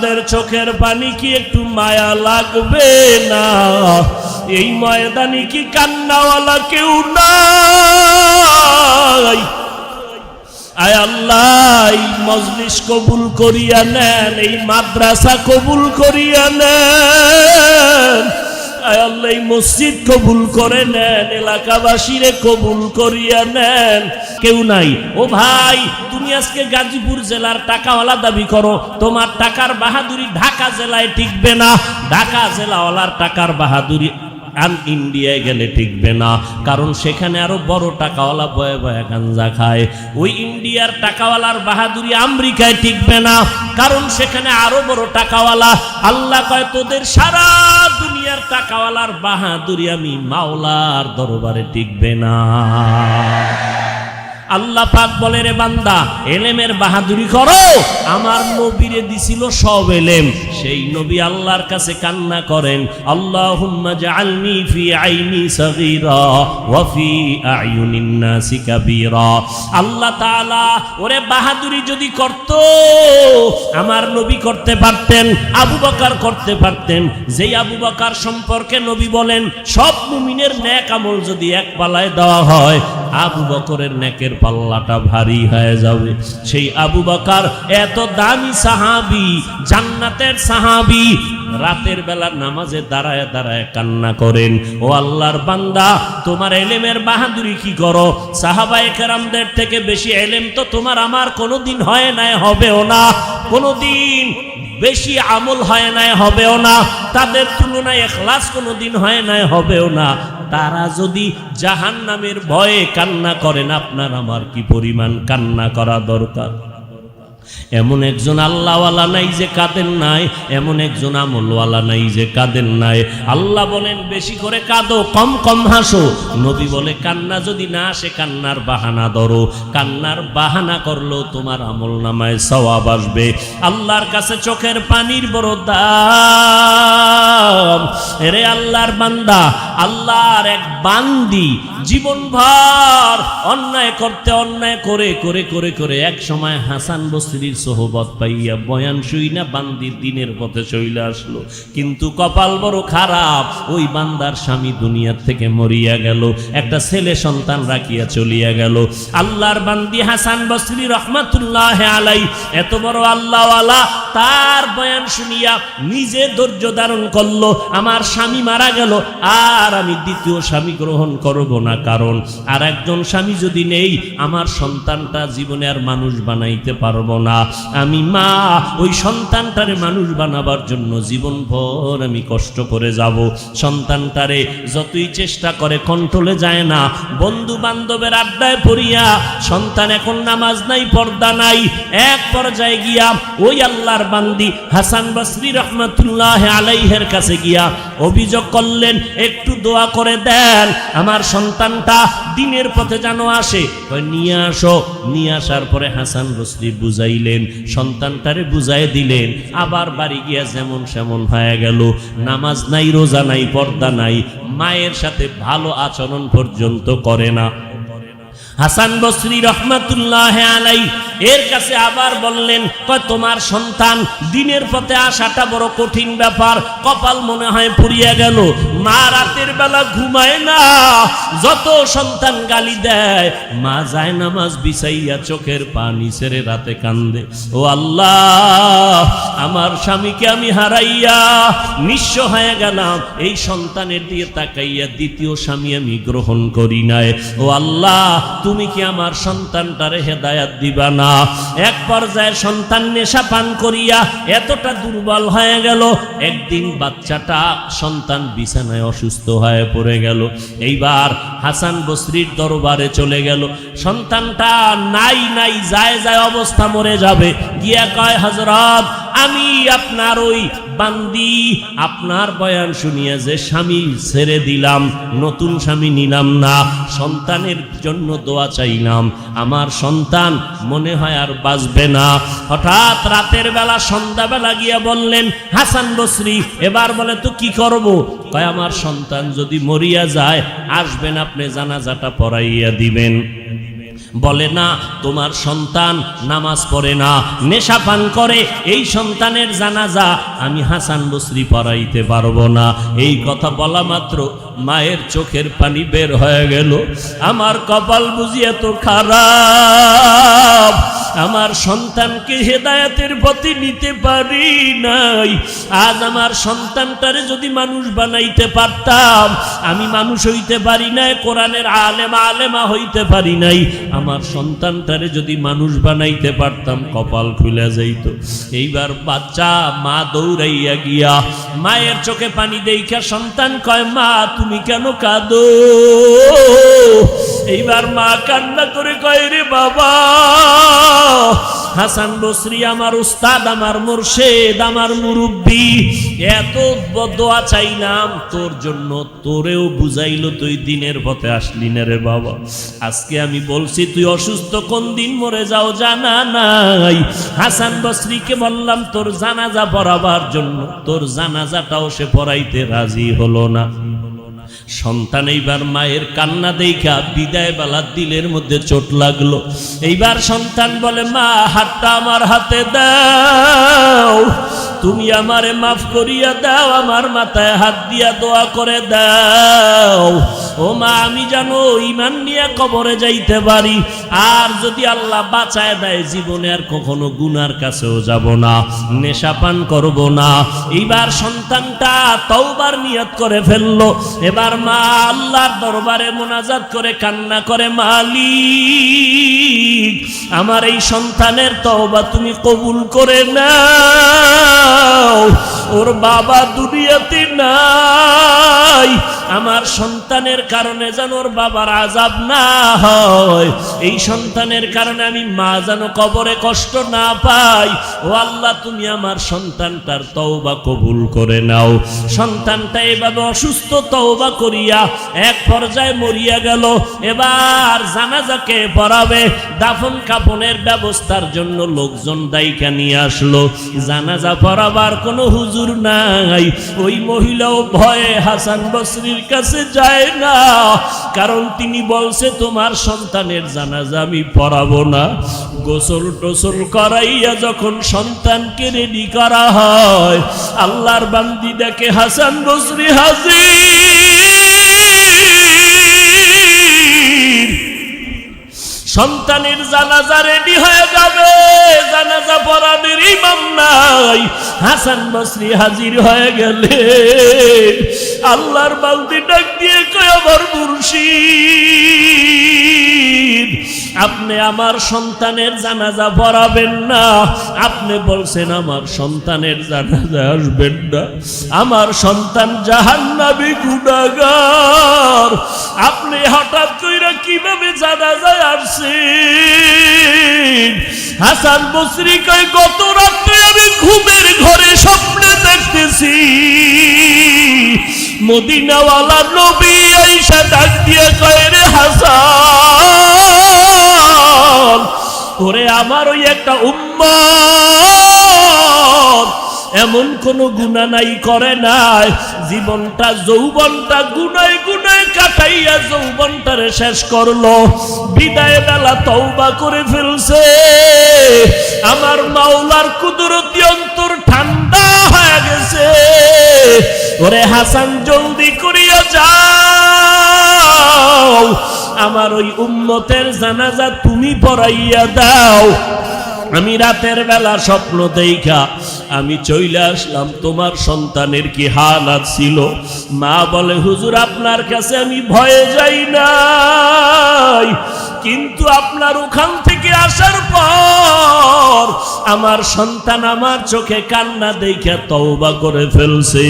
আমাদের চোখের পানি কি একটু মায়া লাগবে না? এই ময়দানি কি কান্নাওয়ালা কেউ নাই? আয় আল্লাহ, এই মজলিস কবুল করিয়া নেন, এই মাদ্রাসা কবুল করিয়া নেন। মসজিদ কবুল করে নেন, এলাকাবাসীরে কবুল করিয়া নেন। কেউ নাই। ও ভাই, তুমি আজকে গাজীপুর জেলার টাকাওয়ালা দাবি করো, তোমার টাকার বাহাদুরি ঢাকা জেলায় টিকবে না। ঢাকা জেলাওয়ালার টাকার বাহাদুরি আন ইন্ডিয়ায় গেলে টিকবে না। কারণ সেখানে আরও বড় টাকাওয়ালা বয়ে বয়ে গাঞ্জা খায়। ওই ইন্ডিয়ার টাকাওয়ালার বাহাদুরি আমেরিকায় টিকবে না। কারণ সেখানে আরও বড় টাকাওয়ালা। আল্লাহ কয়, তোদের সারা দুনিয়ার টাকাওয়ালার বাহাদুরি আমি মাওলার দরবারে টিকবে না। আল্লাহ পাক বলে, রে বান্দা, এলেমের বাহাদুরি করো। আমার নবীরে দিছিল সব এলেম। সেই নবী আল্লাহর কাছে কান্না করেন, আল্লাহুম্মা জাআলনি ফি আইনি সগীরা ওয়া ফি আয়ুনিন নাসি কাবীরা। আল্লাহ তাআলা ওরে বাহাদুরি যদি করত, আমার নবী করতে পারতেন, আবু বকর করতে পারতেন। যেই আবু বকর সম্পর্কে নবী বলেন, সব মুমিনের ন্যাক আমল যদি এক পালায় দেওয়া হয়, আবু বকরের নেকের পাল্লাটা ভারী হয়ে যাবে। সেই আবু বাকার এত দামি সাহাবি, জান্নাতের সাহাবি, রাতের বেলা নামাজে দাঁড়ায় দাঁড়ায় কান্না করেন। ও আল্লাহর বান্দা, তোমার এলেমের বাহাদুরি কি করো? সাহাবায়ে কেরামদের থেকে বেশি এলেম তো তোমার আমার কোনোদিন হয় নাই, হবেও না। কোনোদিন বেশি আমল হয় নাই, হবেও না। তাদের তুলনায় এখলাস কোনোদিন হয় নাই, হবেও না। তারা যদি জাহান নামের ভয়ে কান্না করেন, আপনার আমার কি পরিমাণ কান্না করা দরকার? এমন একজন আল্লাহওয়ালা নাই যে কাঁদেন নাই, এমন একজন আমলওয়ালা নাই যে কাঁদেন নাই। আল্লাহ বলেন, বেশি করে কাঁদো, কম কম হাসো। নবী বলে, কান্না যদি না আসে, কান্নার বাহানা ধরো। কান্নার বাহানা করলেও তোমার আমল নামায় সওয়াব আসবে। আল্লাহর কাছে চোখের পানির বড় দাম। রে আল্লাহর বান্দা আল্লাহর এক বান্দি জীবনভর অন্যায় করতে, অন্যায় করে করে করে করে এক সময় হাসান বস্তির সোহবত পাইয়া বয়ান শুই না বান্দি দিনের পথে চইলে আসলো। কিন্তু কপাল বড় খারাপ, ওই বান্দার স্বামী দুনিয়ার থেকে মরিয়া গেল, একটা ছেলে সন্তান রাখিয়া চলিয়া গেল। আল্লাহর বান্দি হাসান বস্রি রহমাতুল্লাহ আলাই এত বড় আল্লাহওয়ালা, তার বয়ান শুনিয়া নিজে ধৈর্য ধারণ করল, আমার স্বামী মারা গেল, আর আমি দ্বিতীয় স্বামী গ্রহণ করব না, কারণ আর একজন স্বামী যদি নেই, আমার সন্তানটা জীবনে আর মানুষ বানাইতে পারব না। আমি মা, ওই সন্তানটারে মানুষ বানাবার জন্য জীবন ভর আমি কষ্ট করে যাব। সন্তানটারে যতই চেষ্টা করে, কন্ট্রোলে যায় না। বন্ধু বান্ধবের আড্ডায় পড়িয়া সন্তান এখন নামাজ নাই, পর্দা নাই। এক পর্যায়ে গিয়া ওই আল্লাহর বান্দি হাসান বসরি রহমতুল্লাহ আলাইহের কাছে গিয়া অভিযোগ করলেন, একটু দোয়া করে দেন, আমার সন্তানটা দিনের পথে যেন আসে। নিয়ে আসো। নিয়ে আসার পরে হাসান বসরি বুঝাইলেন, সন্তানটারে বুঝাই দিলেন, আবার বাড়ি গিয়া যেমন সেমন হয়ে গেল। নামাজ নাই, রোজা নাই, পর্দা নাই, মায়ের সাথে ভালো আচরণ পর্যন্ত করে না। হাসান বসরি রহমাতুল্লাহ আলাই এর কাছে আবার বললেন তোমার সন্তান দিনের পথে আসাটা বড় কঠিন ব্যাপার। কপাল মনে হয় পুড়িয়া গেল। মা রাতের বেলা ঘুমায় না। যত সন্তান গালি দেয়, মা যায় নামাজ বিছাইয়া চোখের পানি ছেড়ে রাতে কান্দে। ও আল্লাহ, আমার স্বামীকে আমি হারাইয়া নিঃস্ব হয়ে গেলাম। এই সন্তানের দিয়ে তাকাইয়া দ্বিতীয় স্বামী আমি গ্রহণ করি নাই। ও আল্লাহ, তুমি কি আমার সন্তানটারে হেদায়াত দিবা না? এক পর্যায়ে সন্তান নেশা পান করিয়া এতটা দুর্বল হয়ে গেল, একদিন বাচ্চাটা সন্তান বিছানায় অসুস্থ হয়ে পড়ে গেল। এইবার হাসান বসরির দরবারে চলে গেল। সন্তানটা নাই নাই যায় যায় অবস্থা মরে যাবে। গিয়া কয় হজরত আমি আপনার ওই বান্দি, আপনার বয়ান শুনিয়া যে স্বামী ছেড়ে দিলাম, নতুন স্বামী নিলাম না, সন্তানের জন্য দোয়া চাইলাম। আমার সন্তান মনে হয় আর বাঁচবে না। হঠাৎ রাতের বেলা, সন্ধ্যাবেলা গিয়া বললেন, হাসান বসরি, এবার বলে তো কি করব? কয়, আমার সন্তান যদি মরিয়া যায়, আসবেন আপনি জানাজাটা পড়াইয়া দিবেন। বলে না, তোমার সন্তান নামাজ পড়ে না, নেশা পান করে, এই সন্তানের জানাজা আমি হাসান বসরি পড়াইতে পারব না। এই কথা বলা মাত্র মায়ের চোখের পানি বের হয়ে গেল। আমার কপাল বুঝিয়ে তো খারাপ আমার সন্তানকে হেদায়াতের পথে নিতে পারি নাই। আজ আমার সন্তানটারে যদি মানুষ বানাইতে পারতাম, আমি মানুষ হইতে পারি নাই, কোরআনের আলেমা আলেমা হইতে পারি নাই। আমার সন্তানটারে যদি মানুষ বানাইতে পারতাম, কপাল খুলে যাইত। এইবার বাচ্চা, মা দৌড়াইয়া গিয়া মায়ের চোখে পানি দেইখা সন্তান কয়, মা, তুমি কেন কাঁদো? এইবার মা কান্না করে কয়, রে বাবা হাসান বসরি আমার উস্তাদ, আমার মুর্শেদ, আমার মুরব্বী। এত দোয়া চাইলাম, তোর জন্য তোরেও বুঝাইলো তুই দিনের পথে আসলি না রে বাবা। আজকে আমি বলছি, তুই অসুস্থ কোন দিন মরে যাও জানা নাই। হাসান বসরিকে বললাম, তোর জানাজা পড়াবার জন্য, তোর জানাজাটাও সে পড়াইতে রাজি হলো না। সন্তান এইবার মায়ের কান্না দেখা বিদায় বেলা দিলের মধ্যে চোট লাগল। এইবার সন্তান বলে, মা, হাতটা আমার হাতে দাও। তুমি আমারে মাফ করিয়া দাও, আমার মাথায় হাত দিয়া দোয়া করে দাও। ও মা, আমি জানো ইমান নিয়ে কবরে যাইতে পারি, আর যদি আল্লাহ বাঁচায় দেয়, জীবনে আর কখনো গুনার কাছেও যাব না, নেশা পান করব না। এইবার সন্তানটা তওবার নিয়ত করে ফেলল। এবার মা আল্লাহর দরবারে মোনাজাত করে কান্না করে, মালিক, আমার এই সন্তানের তওবা তুমি কবুল করে নাও ওর বাবা দুনিয়াতে নাই। আমার সন্তানের কারণে যেন ওর বাবার আজাব না হয়। এই সন্তানের কারণে আমি মা যেন কবরে কষ্ট না পাই। ও আল্লাহ, তুমি আমার সন্তানটার তওবা কবুল করে নাও। সন্তানটা এভাবে অসুস্থ তওবা করিয়া এক পর্যায়ে মরিয়া গেল। এবার জানাজাকে পড়াবে। দাফন কাফনের ব্যবস্থার জন্য লোকজন দায়িকা নিয়ে আসলো। জানাজা পড়াবার কোনো হুজুর নাই। ওই মহিলাও ভয়ে হাসান বসরির কাছে যায় না। কারণ তিনি বলছে, তোমার সন্তানের জানাজা আমি পড়াবো না। গোসল টোসল করাইয়া যখন সন্তানকে রেডি করা হয়, আল্লাহর বান্দি দেখে হাসান বসরি হাজির। সন্তানের জানাজা রেডি হয়ে যাবে। জানাজা পড়ানোর ইমাম নাই। হাসান বসরি হাজির হয়ে গেলে। আল্লাহর বালতি ডাক দিয়ে কয়, আমার মুর্শিদ আপনি আমার সন্তানের জানাজা পড়াবেন না। আপনি বলছেন, আমার সন্তানের জানাজা আসবেন না। আমার সন্তান জাহান্নাবি গুণাগার আপনি হঠাৎ কইরা কীভাবে জানাজায় আসছেন? হাসান বসরি কয়, গত রাত্রে আমি ঘুমের ঘরে স্বপ্নে দেখতেছি। মদিনাওয়ালা নবী আইসা ডাক দিয়ে কয়, রে হাসান ওরে আমার ওই একটা উম্মত। এমন কোনো গুণা নাই, করে নাই। জীবনটা, যৌবনটা গুনায় গুনায় কাটাইয়া যৌবনটারে শেষ করল। বিদায় বেলা তওবা করে ফেলছে। আমার মাওলার কুদরতি অন্তর ঠান্ডা হয়ে গেছে। ওরে হাসান, জলদি করিয়া যাও। আমার ওই উম্মতের জানাজা তুমি পড়াইয়া দাও। আমি রাতের বেলা স্বপ্ন দেখা, আমি চইলে আসলাম, তোমার সন্তানের কি হালাত ছিল? মা বলে, হুজুর, আপনার কাছে আমি ভয়ে যাই নাই। কিন্তু আপনার ওখান থেকে আসার পর আমার সন্তান আমার চোখে কান্না দেখে তওবা করে ফেলছে।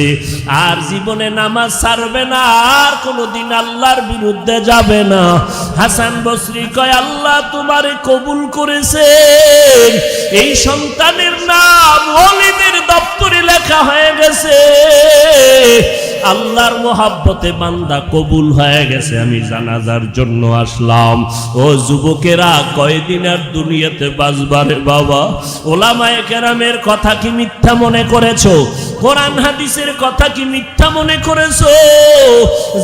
আর জীবনে নামাজ ছাড়বে না, আর কোনোদিন আল্লাহর বিরুদ্ধে যাবে না। হাসান বসরি কয়, আল্লাহ তোমারে কবুল করেছে। এই সন্তানের নাম ওলিদের দপ্তরে লেখা হয়ে গেছে। আল্লাহর মোহাব্বতে বান্দা কবুল হয়ে গেছে। আমি জানাজার জন্য আসলাম। যুবকেরা, কয়দিন আর দুনিয়াতে বাজবারে বাবা? ওলামায়ে কেরামের কথা কি মিথ্যা মনে করেছ? কোরআন হাদিসের কথা কি মিথ্যা মনে করেছ?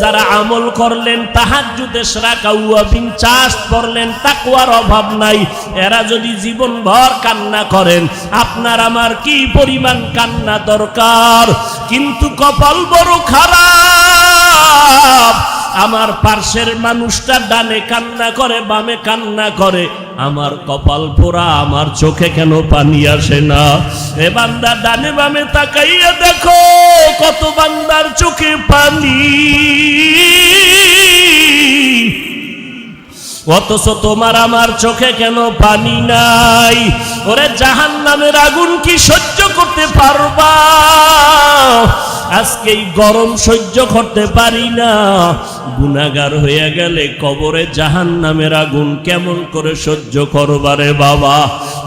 যারা আমল করলেন, তাহাজ্জুদে রাখা উয়াবিন চাষ করলেন তাকওয়ার অভাব নাই। এরা যদি জীবন ভর কান্না করেন, আপনার আমার কি পরিমাণ কান্না দরকার? কিন্তু কপাল বড় খারাপ। আমার পার্শ্বের মানুষটা ডানে কান্না করে, বামে কান্না করে। আমার কপাল পোড়া, আমার চোখে কেন পানি আসে না? এ বান্দা ডানে বামে তাকাইয়া দেখো, কত বান্দার চোখে পানি। অথচ তোমার আমার চোখে কেন পানি নাই? ওরে জাহান নামের আগুন কি সহ্য করতে পারবা? আজকে এই গরম সহ্য করতে পারি না। গুনাগার হয়ে গেলে কবরে জাহান নামের আগুন কেমন করে সহ্য করবারে বাবা?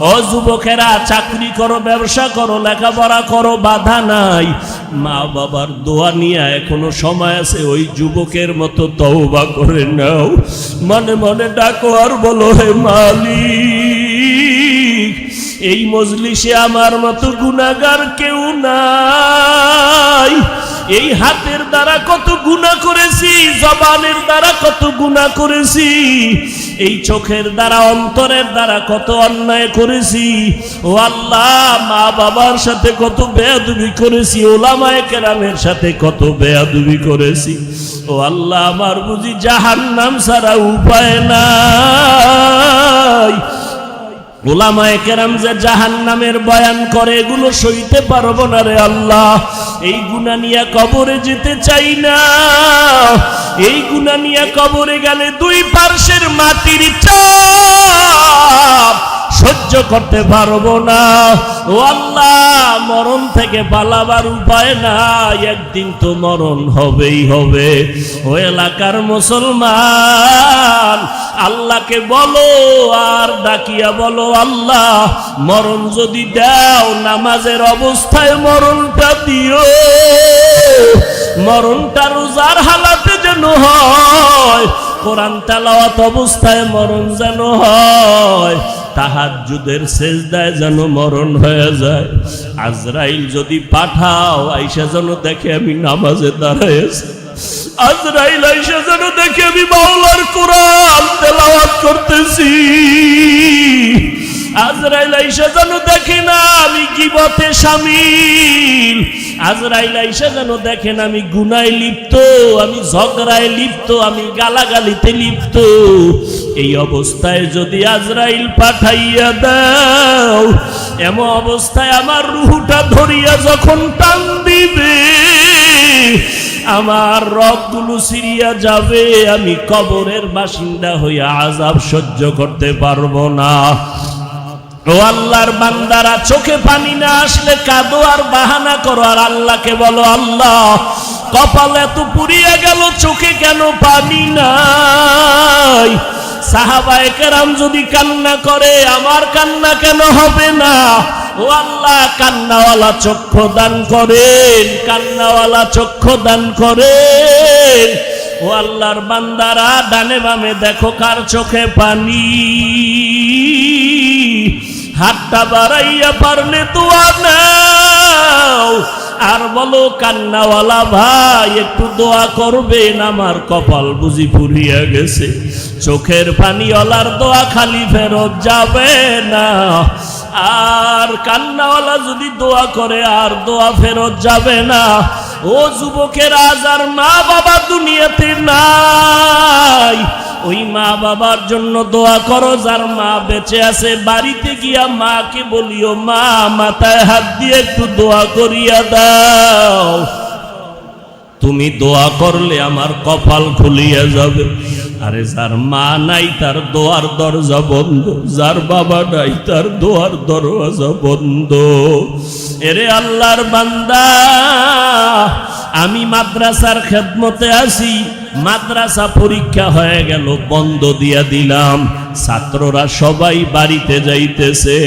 ও যুবকেরা, চাকরি করো, ব্যবসা করো, লেখাপড়া করো, বাধা নাই। মা বাবার দোয়া নিয়ে এখনও সময় আছে, ওই যুবকের মতো তওবা করে নাও। মনে মনে ডাকো আর বলো, হে মালিক। এই মজলিসে আমার মতো গুনাগার কেউ নাই। এই হাতের দ্বারা কত গুণা করেছি, জবানের দ্বারা কত গুণা করেছি। এই চোখের দ্বারা, অন্তরের দ্বারা কত অন্যায় করেছি। ও আল্লাহ মা বাবার সাথে কত বেয়াদুবি করেছি, ওলামায় কেরামের সাথে কত বেয়াদুবি করেছি। ও আল্লাহ, আমার বুঝি জাহান নাম ছাড়া উপায় নাই। ওলামায়ে কেরাম যে জাহান নামের বয়ান করে, এগুলো সইতে পারব না রে আল্লাহ। এই গুণা নিয়ে কবরে যেতে চাই না। এই গুণা নিয়ে কবরে গেলে দুই পার্শ্বের মাটির চাপ সহ্য করতে পারব না। ও আল্লাহ, মরণ থেকে পালাবার উপায় নাই। একদিন তো মরণ হবেই হবে। ও এলাকার মুসলমান, আল্লাহকে বলো, আর ডাকিয়া বলো, আল্লাহ, মরণ যদি দাও, নামাজের অবস্থায় মরণটা দিও। মরণটা রোজার হালাতে যেন হয়, কোরআন তেলাওয়াত অবস্থায় মরণ যেন হয়। তাহাজ্জুদের সেজদায় যেন মরণ হয়ে যায়। আজরাইল যদি পাঠাও, আইসা যেন দেখে আমি নামাজে দাঁড়াইছি আজরাইল আইসা যেন দেখে আমি বাউলার কোরআন তেলাওয়াত করতেছি। আজরাইল আইসা যেন দেখে না আমি গিবতে শামিল আজরাইল আইসা যেন দেখেন আমি গুনায় লিপ্ত, আমি ঝগড়ায় লিপ্ত, আমি গালাগালিতে লিপ্ত। এই অবস্থায় যদি আজরাইল পাঠাইয়া দাও, এমন অবস্থায় আমার রুহুটা ধরিয়া যখন টান দিবে, আমার রবগুলো সিরিয়া যাবে, আমি কবরের বাসিন্দা হইয়া আজাব সহ্য করতে পারব না। ও আল্লাহর বান্দারা, চোখে পানি না আসলে কাঁদো আর বাহানা করো। আর আল্লাহকে বলো, আল্লাহ, কপাল এত পুড়িয়ে গেল, চোখে কেন পানি নাই? সাহাবায়ে কেরাম যদি কান্না করে, আমার কান্না কেন হবে না? ও আল্লাহ, কান্নাওয়ালা চক্ষু দান করেন, কান্নাওয়ালা চক্ষু দান করেন। ও আল্লাহর বান্দারা, ডানে বামে দেখো কার চোখে পানি। হাতটা বাড়াইয়া পারলে তো নাও। আর বলো, কান্নাওয়ালা ভাই, একটু দোয়া করবেন, আমার কপাল বুঝি পুরিয়া গেছে। চোখের পানিওয়ালার দোয়া খালি ফেরত যাবে না। আর কান্নাওয়ালা যদি দোয়া করে, আর দোয়া ফেরত যাবে না। ও যুবকের আজ আর মা বাবা দুনিয়াতে নাই। ওই মা বাবার জন্য দোয়া করো, যার মা বেঁচে আছে, বাড়িতে গিয়া মাকে বলিও, মা, মাথায় হাত দিয়ে একটু দোয়া করিয়া দাও। তুমি দোয়া করলে আমার কপাল খুলিয়া যাবে। আরে যার মা নাই, তার দোয়ার দরজা বন্ধ। যার বাবা নাই, তার দোয়ার দরজা বন্ধ। এরে আল্লাহর বান্দা, আমি মাদ্রাসার খেদমতে আসি, মাদ্রাসা পরীক্ষা হয়ে গেল, বন্ধ দিয়া দিলাম। ছাত্ররা সবাই বাড়িতে যাইতেছে।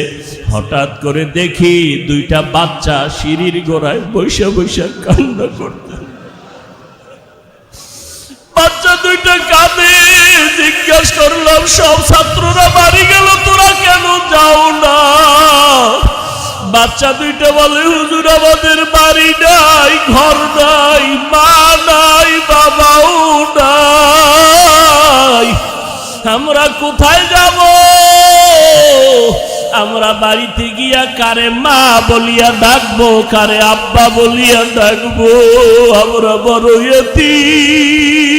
হঠাৎ করে দেখি দুইটা বাচ্চা সিঁড়ির গোড়ায় বৈশা বৈশা কান্না করতে বাচ্চা দুইটা কাঁদে। জিজ্ঞাস করলাম, সব ছাত্ররা বাড়ি গেল, তোরা কেন যাও না? বাচ্চা দুইটা বলে, হুজুর, আমাদের বাড়ি নাই, ঘর নাই, মা নাই, বাবাও নাই। আমরা কোথায় যাব? আমরা বাড়িতে গিয়া কারে মা বলিয়া ডাকবো, কারে আব্বা বলিয়া ডাকবো, আমরা বড় ইয়তীম।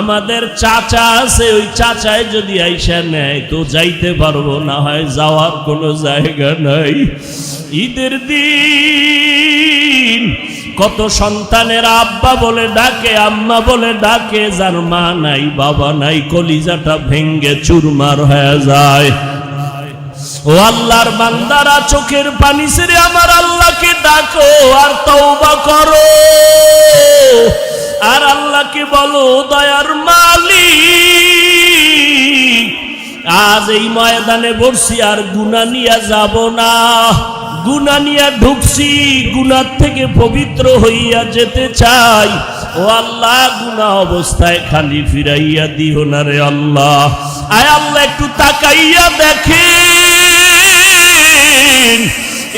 আমাদের চাচা আছে, ওই চাচায় যদি আইসা নেয় তো যাইতে পারব, না হয় যাওয়ার কোনো জায়গা নাই ঈদের দিন কত সন্তানের আব্বা বলে ডাকে, আম্মা বলে ডাকে, যার মা নাই, বাবা নাই, কলিজাটা ভেঙ্গে চুরমার হয়ে যায়। ও আল্লাহর বান্দারা, চোখের পানি ছেড়ে আমার আল্লাহকে ডাকো আর তওবা করো। আর আল্লাহকে বলো, দয়ার মালিক, আজ এই ময়দানে বসছি আর গুনা নিয়ে যাব না। গুনা নিয়ে ঢুকছি গুনার থেকে পবিত্র হইয়া যেতে চাই। ও আল্লাহ গুনা অবস্থায় খালি ফিরাইয়া দিও না রে আল্লাহ। আয় আল্লাহ, একটু তাকাইয়া দেখেন,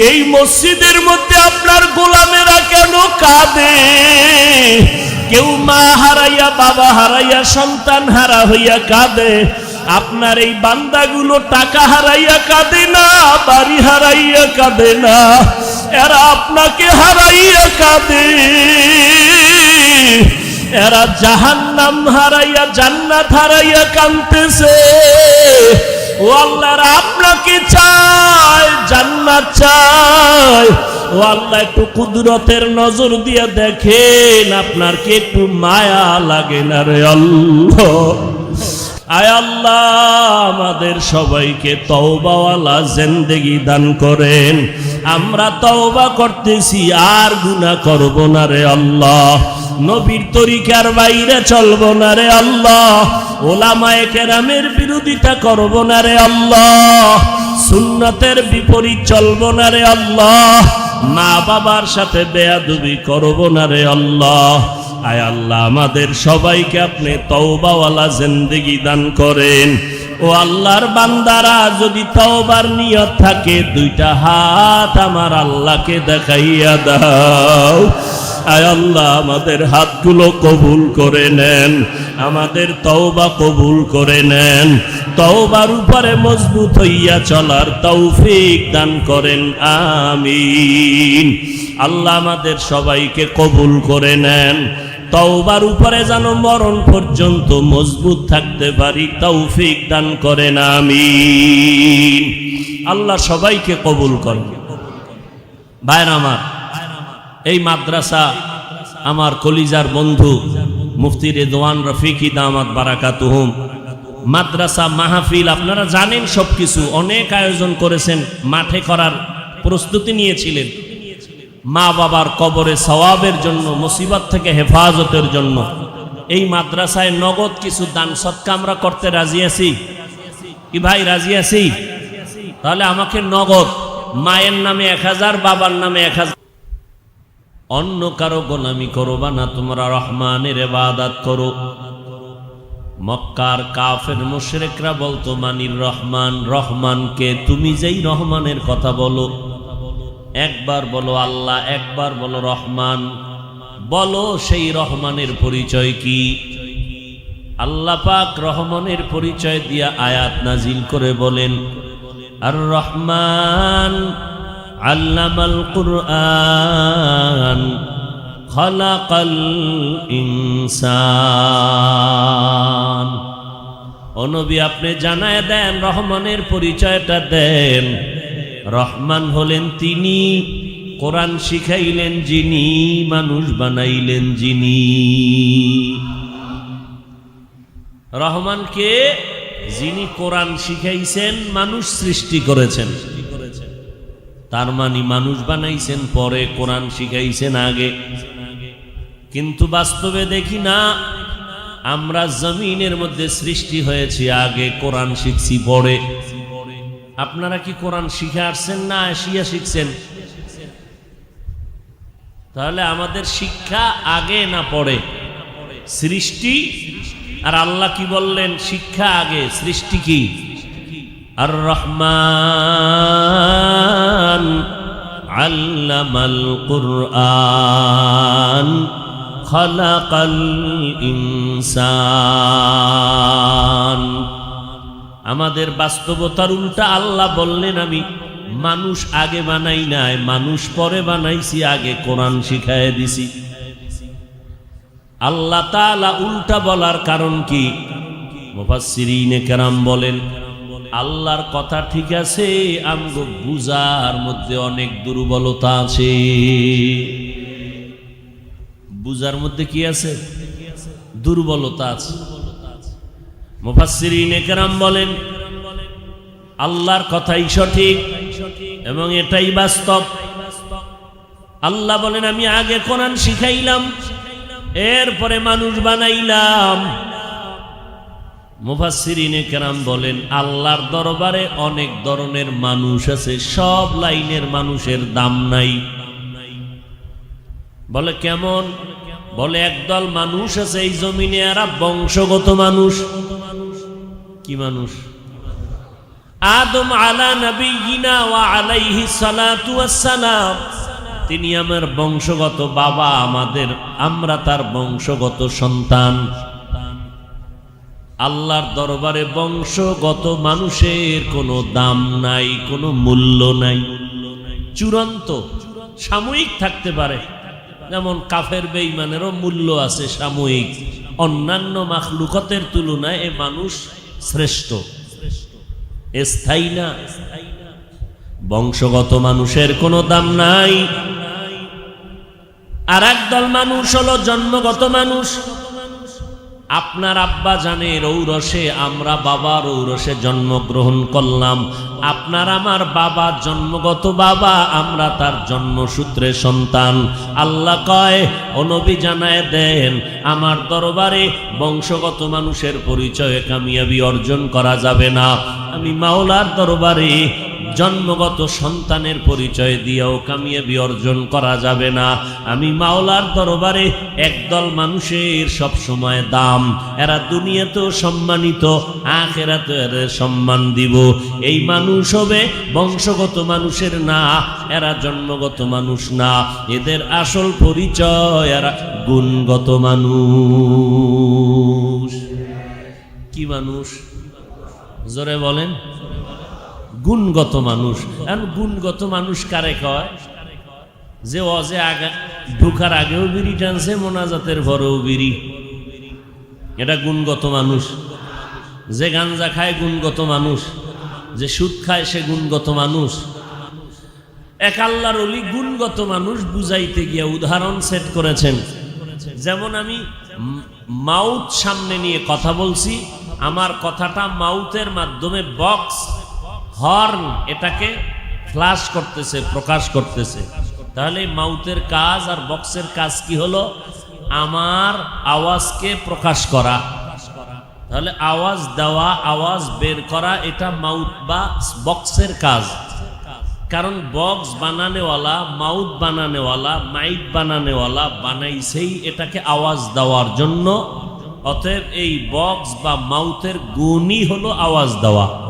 এই মসজিদের মধ্যে আপনার গোলামেরা কেন কাঁদে? কেউ মা হারাইয়া, বাবা হারাইয়া, সন্তান হারা হইয়া কাঁদে। আপনার এই বান্দাগুলো টাকা হারাইয়া কাঁদে না, বাড়ি হারাইয়া কাঁদে না। এরা আপনাকে হারাইয়া কাঁদে। এরা জাহান্নাম হারাইয়া, জান্নাত হারাইয়া কাঁদতেছে। ও আল্লাহর আপনাকে চায়, জান্নাত চায়। ও আল্লাহ, একটু কুদরতের নজর দিয়ে দেখেন, আপনার কি একটু মায়া লাগে না রে আল্লাহ? আয় আল্লাহ, আমাদের সবাইকে তওবাওয়ালা জিন্দেগি দান করেন। আমরা তওবা করতেছি, আর গুনাহ করব না রে আল্লাহ। নবীর তরিকার বাইরে চলব না রে আল্লাহ। ওলামায়ে কেরামের বিরোধিতা করব না রে আল্লাহ। সুন্নতের বিপরীত চলব না রে আল্লাহ। মা বাবার সাথে বেয়াদবি করব না রে আল্লাহ। আয় আল্লাহ, আমাদের সবাইকে আপনি তওবাওয়ালা জিন্দেগি দান করেন। ও আল্লাহর বান্দারা, যদি তওবার নিয়ত থাকে, দুইটা হাত আমার আল্লাহকে দেখাইয়া দাও। আয় আল্লাহ, আমাদের হাতগুলো কবুল করে নেন, আমাদের তওবা কবুল করে নেন। তওবার উপরে মজবুত হইয়া চলার তৌফিক দান করেন, আমিন। আল্লাহ আমাদের সবাইকে কবুল করে নেন। তওবার উপরে যেন মরণ পর্যন্ত মজবুত থাকতে পারি, তৌফিক দান করেন আমি আল্লাহ সবাইকে কবুল করেন। ভাইর আমার, এই মাদ্রাসা আমার কলিজার বন্ধু, মুফতি রেদওয়ান রফিকি দামাত বারাকাতুহুম। মাদ্রাসা মাহফিল, আপনারা জানেন সবকিছু। অনেক আয়োজন করেছেন, মাঠে করার প্রস্তুতি নিয়েছিলেন। মা বাবার কবরে সওয়াবের জন্য, মুসিবত থেকে হেফাজতের জন্য। এই মাদ্রাসায় নগদ কিছু দান সৎকা আমরা করতে রাজি আছি? কি ভাই, রাজি আছি? তাহলে আমাকে নগদ, মায়ের নামে এক হাজার, বাবার নামে এক হাজার। অন্য কারও গোলামি করবা না, তোমরা রহমানের এবাদাত করো। মক্কার কাফের মুশরিকরা বলতো, মানির রহমান, রহমানকে তুমি যেই রহমানের কথা বলো একবার বলো আল্লাহ, একবার বলো রহমান। বলো সেই রহমানের পরিচয় কি? আল্লাহ পাক রহমানের পরিচয় দিয়া আয়াত নাজিল করে বলেন, আর রহমান আল্লামাল কুরআন খলাকাল ইনসান। অনবী আপনি জানায় দেন, রহমানের পরিচয়টা দেন। রহমান হলেন তিনি, কোরআন শিখাইলেন যিনি, মানুষ বানাইলেন যিনি। রহমানকে যিনি কোরআন শিখাইছেন, মানুষ সৃষ্টি করেছেন। তার মানে মানুষ বানাইছেন, পরে কোরআন শিখাইছেন আগে। কিন্তু বাস্তবে দেখি না, আমরা জমিনের মধ্যে সৃষ্টি হয়েছি আগে, কোরআন শিখছি পরে। আপনারা কি কোরআন শিখে আসছেন না আসিয়া শিখছেন? তাহলে আমাদের শিক্ষা আগে না পড়ে সৃষ্টি আর আল্লাহ কি বললেন? শিক্ষা আগে, সৃষ্টি কি? আর রহমান আল্লামাল কুরআন খলাকাল ইনসান। আমাদের বাস্তবতার উল্টা আল্লাহ বললেন আমি, মানুষ আগে বানাই নাই, মানুষ পরে বানাইছি, আগে কোরআন শিখায় দিছি। আল্লাহ উল্টা বলার কারণ কি? বলেন, আল্লাহর কথা ঠিক আছে, আমগো বুজার মধ্যে অনেক দুর্বলতা আছে। বুজার মধ্যে কি আছে? দুর্বলতা আছে। মুফাসসিরিন একরাম বলেন, আল্লাহর কথাই সঠিক এবং এটাই বাস্তব। আল্লাহ বলেন, আমি আগে কোরআন শিখাইলাম, এরপরে মানুষ বানাইলাম। মুফাসসিরিনে কেরাম বলেন, আল্লাহর দরবারে অনেক ধরনের মানুষ আছে, সব লাইনের মানুষের দাম নাই। বলে কেমন? বলে, একদল মানুষ আছে এই জমিনে, এরা বংশগত মানুষ। কি মানুষ? আদম আলা নবীনা ওয়া আলাইহি সালাতু তিনি আমার বংশগত বাবা, আমাদের, আমরা তার বংশগত সন্তান। আল্লাহর দরবারে বংশগত মানুষের কোনো দাম নাই, কোনো মূল্য নাই। চূড়ান্ত, সাময়িক থাকতে পারে। যেমন কাফের বেইমানেরও মূল্য আছে সাময়িক। অন্যান্য মাখলুকতের তুলনায় এ মানুষ শ্রেষ্ঠ। স্থায়ী না। বংশগত মানুষের কোনো দাম নাই। আর একদল মানুষ হলো জন্মগত মানুষ। আপনার আব্বা জানে রৌরসে আমরা বাবা রৌরসে জন্মগ্রহণ করলাম। আপনার আমার বাবা জন্মগত বাবা, আমরা তার জন্মসূত্রে সন্তান। আল্লাহ কয় অনবী জানায় দেন, আমার দরবারে বংশগত মানুষের পরিচয়ে কামিয়াবি অর্জন করা যাবে না। আমি মাওলার দরবারে জন্মগত সন্তানের পরিচয় দিয়েও কামিয়াবি অর্জন করা যাবে না। আমি মাওলার দরবারে একদল মানুষের সব সময় দাম। এরা দুনিয়াতেও সম্মানিত আখেরাতে সম্মান দিব। এই মানুষ হবে বংশগত মানুষের না, এরা জন্মগত মানুষ না। এদের আসল পরিচয় এরা গুণগত মানুষ। কি মানুষ? জোরে বলেন। গুণগত মানুষ। এখন গুণগত মানুষ কারে কয়? যে অজে আগা ঢুকার আগেও বিড়ি টানছে, মোনাজাতের পরেও বিড়ি। এটা গুণগত মানুষ। যে গাঞ্জা খায় গুণগত মানুষ। যে সুদ খায় সে গুণগত মানুষ। এক আল্লাহর অলি গুণগত মানুষ বুঝাইতে গিয়ে উদাহরণ সেট করেছেন। যেমন আমি মাউথ সামনে নিয়ে কথা বলছি, আমার কথাটা মাউথের মাধ্যমে বক্স হর্ন এটাকে ফ্লাশ করতেছে, প্রকাশ করতেছে। তাহলে মাউথের কাজ আর বক্সের কাজ কি হলো? আমার আওয়াজকে প্রকাশ করা। তাহলে আওয়াজ দেওয়া, আওয়াজ বের করা, এটা মাউথ বা বক্সের কাজ। কারণ বক্স বানানেওয়ালা, মাউথ বানানেওয়ালা, মাইক বানানেওয়ালা বানাইছেই এটাকে আওয়াজ দেওয়ার জন্য। অতএব এই বক্স বা মাউথের গুণই হলো আওয়াজ দেওয়া।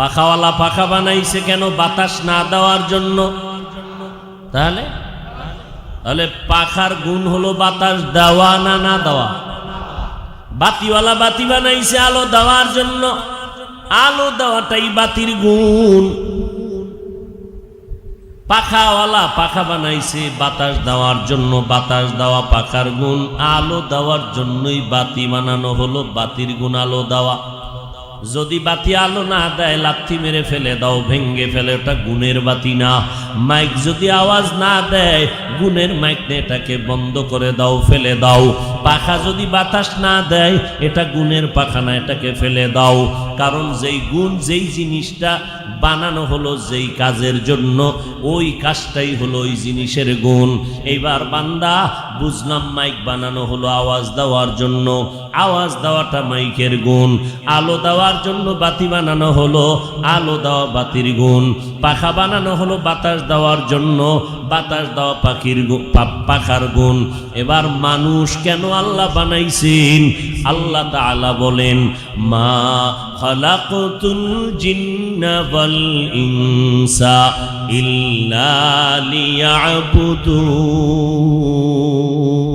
পাখাওয়ালা পাখা বানাইছে কেন? বাতাস না দেওয়ার জন্য। তাহলে? তাহলে পাখার গুণ হলো বাতাস দেওয়া না না দেওয়া। বাতিওয়ালা বাতি বানাইছে আলো দেওয়ার জন্য। আলো দেওয়াটাই বাতির গুণ। পাখাওয়ালা পাখা বানাইছে বাতাস দেওয়ার জন্য। বাতাস দেওয়া পাখার গুণ, আলো দেওয়ার জন্যই বাতি বানানো হলো। বাতির গুণ আলো দেওয়া। যদি বাতি আলো না দেয়, লাথি মেরে ফেলে দাও ভেঙ্গে ফেলে, ওটা গুণের বাতি না। মাইক যদি আওয়াজ না দেয়, গুণের মাইক এটাকে বন্ধ করে দাও, ফেলে দাও। পাখা যদি বাতাস না দেয়, এটা গুণের পাখা না, এটাকে ফেলে দাও। কারণ যেই গুণ, যেই জিনিসটা বানানো হলো, যেই কাজের জন্য, ওই কাজটাই হলো ওই জিনিসের গুণ। এইবার বান্দা, বুঝলাম মাইক বানানো হলো আওয়াজ দেওয়ার জন্য। আওয়াজ দেওয়াটা মাইকের গুণ। আলো দেওয়ার জন্য বাতি বানানো হলো, আলো দেওয়া বাতির গুণ। পাখা বানানো হলো বাতাস দেওয়ার জন্য। বাতাস দেওয়া পাখির পাখার গুণ। এবার মানুষ কেন আল্লাহ বানাইছেন? আল্লাহ তাআলা বলেন, মা খালাকতুল জিন্না ওয়াল ইনসা ইল্লা লিয়াবুদুন।